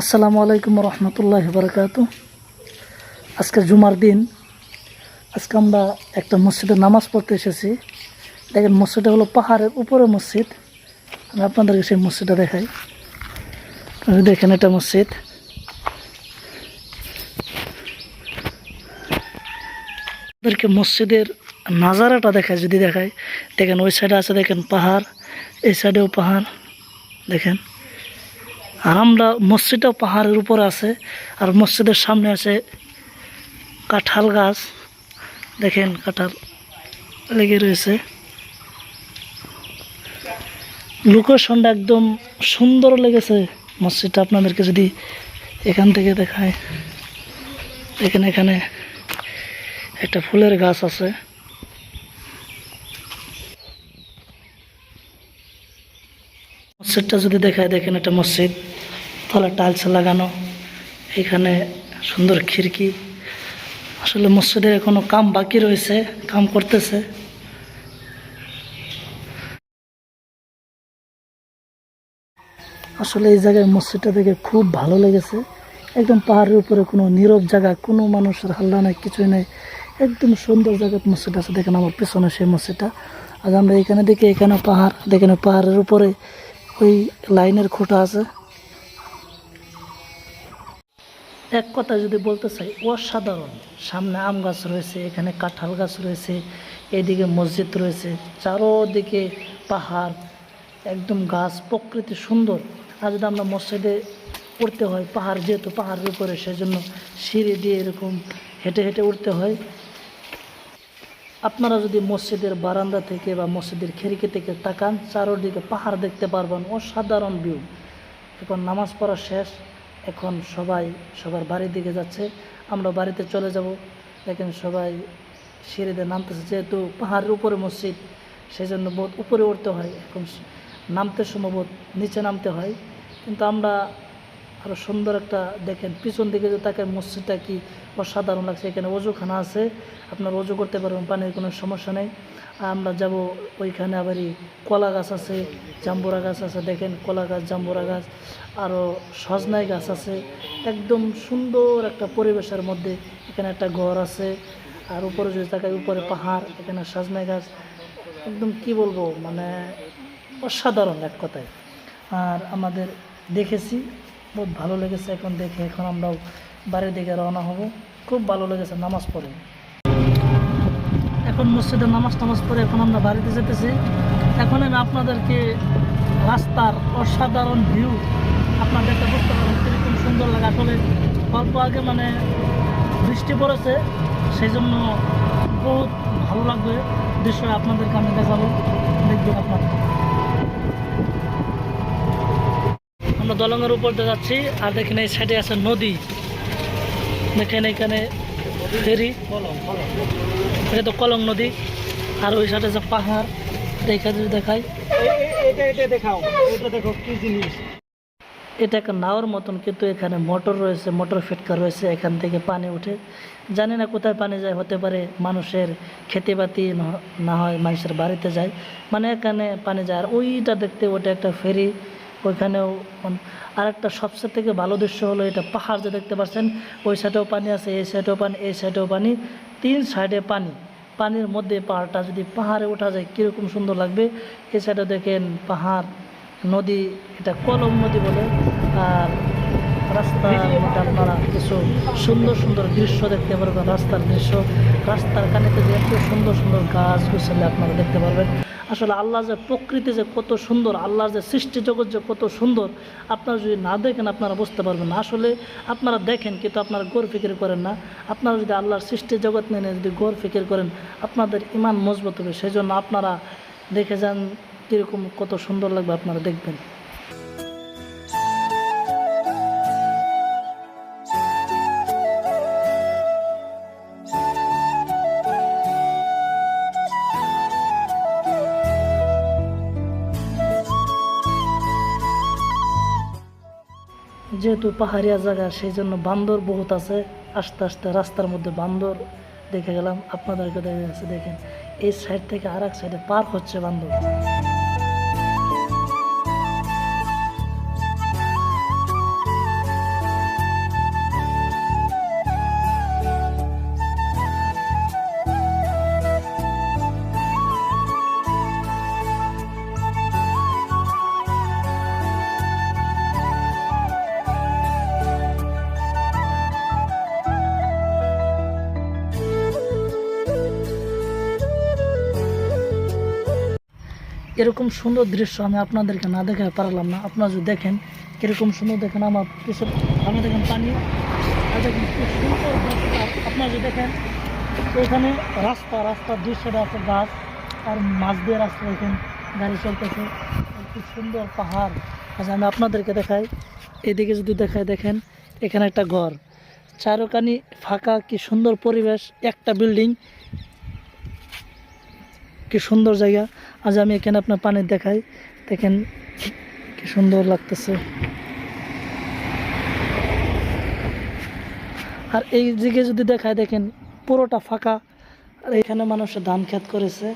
আসসালামু আলাইকুম রহমতুল্লাহ বারকাত। আজকে জুমার দিন। আজকে আমরা একটা মসজিদে নামাজ পড়তে এসেছি। দেখেন, মসজিদটা হলো পাহাড়ের উপরে মসজিদ। আমি আপনাদেরকে সেই মসজিদটা দেখাই। দেখেন এটা মসজিদ। আপনাদেরকে মসজিদের নাজারাটা দেখায় যদি দেখায় দেখেন, ওই সাইডে আছে, দেখেন, পাহাড়। এই সাইডেও পাহাড়। দেখেন। আর আমরা মসজিদটা পাহাড়ের উপরে আছে, আর মসজিদের সামনে আছে কাঁঠাল গাছ। দেখেন কাঁঠাল লেগে রয়েছে। লোকেশনটা একদম সুন্দর লেগেছে। মসজিদটা আপনাদেরকে যদি এখান থেকে দেখায় দেখেন এখানে একটা ফুলের গাছ আছে। মসজিদটা যদি দেখায় দেখেন একটা মসজিদ। তলা টাইলস লাগানো এখানে সুন্দর খিড়কি। আসলে মসজিদের এখনও কাম বাকি রয়েছে, কাম করতেছে। আসলে এই জায়গায় মসজিদটা দেখে খুব ভালো লেগেছে। একদম পাহাড়ের উপরে কোনো নীরব জায়গা, কোনো মানুষের হাল্লা নাই, কিছুই নেই। একদম সুন্দর জায়গায় মসজিদ আছে, দেখেন আমার পেছনে সেই মসজিদটা। আজ আমরা এখানে দেখি, এখানে পাহাড়, দেখেন পাহাড়ের উপরে ওই লাইনের খুঁটা আছে। এক কথা যদি বলতে চাই, অসাধারণ। সামনে আম গাছ রয়েছে, এখানে কাঁঠাল গাছ রয়েছে, এদিকে মসজিদ রয়েছে, চারোদিকে পাহাড়, একদম গাছ প্রকৃতি সুন্দর। আর যদি আমরা মসজিদে উঠতে হয়, পাহাড় যেহেতু পাহাড়ের উপরে, সেজন্য সিঁড়ি দিয়ে এরকম হেঁটে হেঁটে উঠতে হয়। আপনারা যদি মসজিদের বারান্দা থেকে বা মসজিদের খিড়কি থেকে তাকান, চারোদিকে পাহাড় দেখতে পারবেন, অসাধারণ ভিউ এখন নামাজ পড়া শেষ এখন সবাই সবার বাড়ির দিকে যাচ্ছে, আমরা বাড়িতে চলে যাব। এখন সবাই সিঁড়িতে নামতেছে, যেহেতু পাহাড়ের উপরে মসজিদ সেই জন্য বহুত উপরে উঠতে হয়। এখন নামতে সম্ভবত নিচে নামতে হয়। কিন্তু আমরা আরও সুন্দর একটা দেখেন, পিছন দিকে যে তাকে মসজিদটা কি অসাধারণ লাগছে, এখানে অজুখানা আছে, আপনার অজু করতে পারবেন, পানির কোনো সমস্যা নেই। আমরা যাব ওইখানে আবারই কলা গাছ আছে, জাম্বুরা গাছ আছে, দেখেন কলা গাছ, জাম্বুরা গাছ আরও সজনাই গাছ আছে, একদম সুন্দর একটা পরিবেশের মধ্যে এখানে একটা ঘর আছে, আর উপরে যদি তাকায় উপরে পাহাড়, এখানে সজনাই গাছ, একদম কি বলব মানে অসাধারণ এক কথায়। আর আমাদের দেখেছি বহুত ভালো লেগেছে। এখন দেখে এখন আমরাও বাড়ির দিকে রওনা হব। খুব ভালো লেগেছে, নামাজ পড়ে। এখন মসজিদে নামাজ টামাজ পড়ে এখন আমরা বাড়িতে যেতেছি। এখন আমি আপনাদেরকে রাস্তার অসাধারণ ভিউ আপনাদেরকে বুঝতে পারবেন কীরকম সুন্দর লাগে। আসলে অল্প আগে মানে বৃষ্টি পড়েছে সেই জন্য বহুত ভালো লাগবে। দৃশ্য আপনাদেরকে আমি দেখাবো, দেখবেন আপনারা দলঙের উপর দিয়ে যাচ্ছি। আর দেখেন এই সাইডে আছে নদী। দেখেন এখানে ফেরি। এটা তো কলম নদী। আর ওই সাইডে যে পাহাড়। দেখা যদি দেখাই। এটা একটা নাওয়ার মতন, কিন্তু এখানে মোটর রয়েছে, মোটর ফিটকা রয়েছে, এখান থেকে পানি উঠে। জানি না কোথায় পানি যায়, হতে পারে মানুষের খেতেবাতি না হয় মানুষের বাড়িতে যায়। মানে এখানে পানি যায়। আর ওইটা দেখতে, ওটা একটা ফেরি। ওইখানেও আর একটা সবচেয়ে থেকে ভালো দৃশ্য হলো এটা পাহাড় যে দেখতে পাচ্ছেন, ওই সাইডেও পানি আছে, এই সাইডেও পানি, এই সাইডেও পানি, তিন সাইডে পানি। পানির মধ্যে পাহাড়টা যদি পাহাড়ে ওঠা যায়, কীরকম সুন্দর লাগবে? এই সাইডে দেখেন পাহাড়, নদী, এটা কলম নদী বলে, আর রাস্তার মধ্যে আপনারা কিছু সুন্দর সুন্দর দৃশ্য দেখতে পারবেন, রাস্তার দৃশ্য। রাস্তার কানেতে যে এত সুন্দর সুন্দর গাছ গুছালে আপনারা দেখতে পারবেন। আসলে আল্লাহ যে প্রকৃতি যে কত সুন্দর, আল্লাহর যে সৃষ্টি জগৎ যে কত সুন্দর, আপনারা যদি না দেখেন আপনারা বুঝতে পারবেন না। আসলে আপনারা দেখেন কিন্তু আপনারা গোর ফিকির করেন না। আপনারা যদি আল্লাহর সৃষ্টি জগৎ মেনে যদি গোর ফিকির করেন, আপনাদের ইমান মজবুত হবে। সেই জন্য আপনারা দেখে যান কীরকম কত সুন্দর লাগবে আপনারা দেখবেন। যেহেতু পাহাড়িয়া জায়গা সেই জন্য বান্দর বহুত আছে। আস্তে আস্তে রাস্তার মধ্যে বান্দর দেখে গেলাম। আপনাদেরকে দেখে গেছে দেখেন। এই সাইড থেকে আর এক সাইডে পার হচ্ছে বান্দর। এরকম সুন্দর দৃশ্য আমি আপনাদেরকে না দেখে পারলাম না। আপনারা যদি দেখেন কীরকম সুন্দর দেখেন আমার পিছনে, আমি দেখেন পানি। আর দেখেন সুন্দর আপনারা যদি দেখেন, এখানে রাস্তা, রাস্তার সাইডে আছে গাছ আর মাছ দিয়ে রাস্তা দেখেন, গাড়ি চলতেছে। কি সুন্দর পাহাড়। আচ্ছা আমি আপনাদেরকে দেখাই। এদিকে যদি দেখায়, দেখেন, এখানে একটা ঘর। চারোকানি ফাঁকা, কি সুন্দর পরিবেশ। একটা বিল্ডিং কি সুন্দর জায়গা। আজ আমি এখানে আপনার পানি দেখাই। দেখেন কি সুন্দর লাগতেছে। আর এই দিকে যদি দেখায়, দেখেন পুরোটা ফাঁকা। আর এখানে মানুষে ধান ক্ষেত করেছে।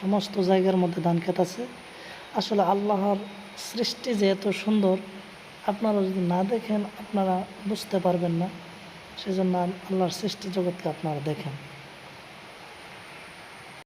সমস্ত জায়গার মধ্যে ধান ক্ষেত আছে। আসলে আল্লাহর সৃষ্টি যে এত সুন্দর, আপনারা যদি না দেখেন, আপনারা বুঝতে পারবেন না। সেজন্য আল্লাহর সৃষ্টি জগৎকে আপনারা দেখেন।